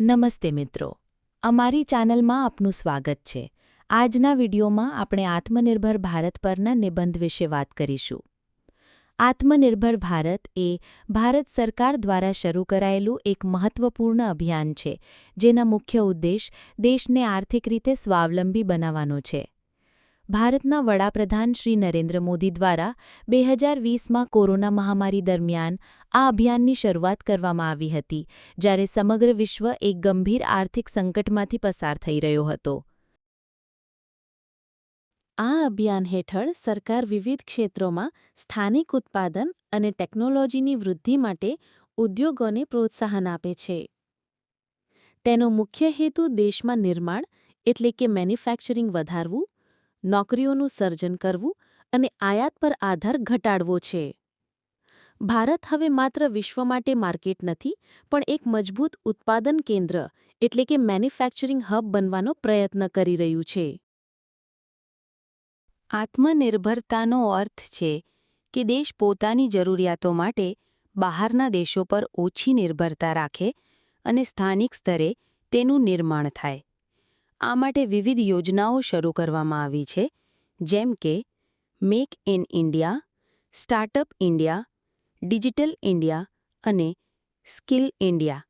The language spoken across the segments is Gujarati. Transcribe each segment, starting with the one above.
નમસ્તે મિત્રો. અમારી ચેનલમાં આપનું સ્વાગત છે. આજના વિડીયોમાં આપણે આત્મનિર્ભર ભારત પરના નિબંધ વિશે વાત કરીશું. આત્મનિર્ભર ભારત એ ભારત સરકાર દ્વારા શરૂ કરાયેલું એક મહત્વપૂર્ણ અભિયાન છે, જેના મુખ્ય ઉદ્દેશ દેશને આર્થિક રીતે સ્વાવલંબી બનાવવાનો છે. ભારતના વડાપ્રધાન શ્રી નરેન્દ્ર મોદી દ્વારા બે હજાર વીસમાં કોરોના મહામારી દરમિયાન આ અભિયાનની શરૂઆત કરવામાં આવી હતી, જ્યારે સમગ્ર વિશ્વ એક ગંભીર આર્થિક સંકટમાંથી પસાર થઈ રહ્યો હતો. આ અભિયાન હેઠળ સરકાર વિવિધ ક્ષેત્રોમાં સ્થાનિક ઉત્પાદન અને ટેકનોલોજીની વૃદ્ધિ માટે ઉદ્યોગોને પ્રોત્સાહન આપે છે. તેનો મુખ્ય હેતુ દેશમાં નિર્માણ એટલે કે મેન્યુફેક્ચરિંગ વધારવું નોકરીઓનું સર્જન કરવું અને આયાત પર આધાર ઘટાડવો છે. ભારત હવે માત્ર વિશ્વ માટે માર્કેટ નથી, પણ એક મજબૂત ઉત્પાદન કેન્દ્ર, એટલે કે મેન્યુફેક્ચરિંગ હબ બનવાનો પ્રયત્ન કરી રહ્યું છે. આત્મનિર્ભરતાનો અર્થ છે કે દેશ પોતાની જરૂરિયાતો માટે બહારના દેશો પર ઓછી નિર્ભરતા રાખે અને સ્થાનિક સ્તરે તેનું નિર્માણ થાય. આ માટે વિવિધ યોજનાઓ શરૂ કરવામાં આવી છે, જેમ કે make in India, startup India, digital India અને સ્કિલ ઇન્ડિયા.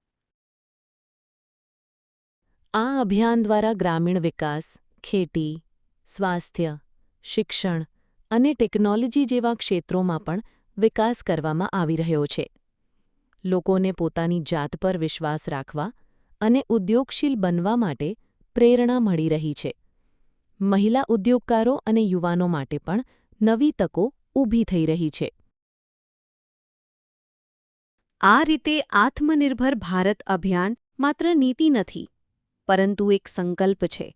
આ અભિયાન દ્વારા ગ્રામીણ વિકાસ, ખેતી, સ્વાસ્થ્ય, શિક્ષણ અને ટેકનોલોજી જેવા ક્ષેત્રોમાં પણ વિકાસ કરવામાં આવી રહ્યો છે. લોકોને પોતાની જાત પર વિશ્વાસ રાખવા અને ઉદ્યોગશીલ બનવા માટે પ્રેરણા મળી રહી છે. મહિલા ઉદ્યોગકારો અને યુવાનો માટે પણ નવી તકો ઊભી થઈ રહી છે. આ રીતે આત્મનિર્ભર ભારત અભિયાન માત્ર નીતિ નથી, પરંતુ એક સંકલ્પ છે,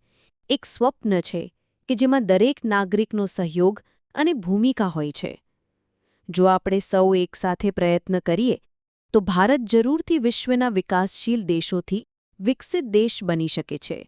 એક સ્વપ્ન છે કે જેમાં દરેક નાગરિકનો સહયોગ અને ભૂમિકા હોય છે. જો આપણે સૌ એકસાથે પ્રયત્ન કરીએ, તો ભારત જરૂરથી વિશ્વના વિકાસશીલ દેશોથી વિકસિત દેશ બની શકે છે.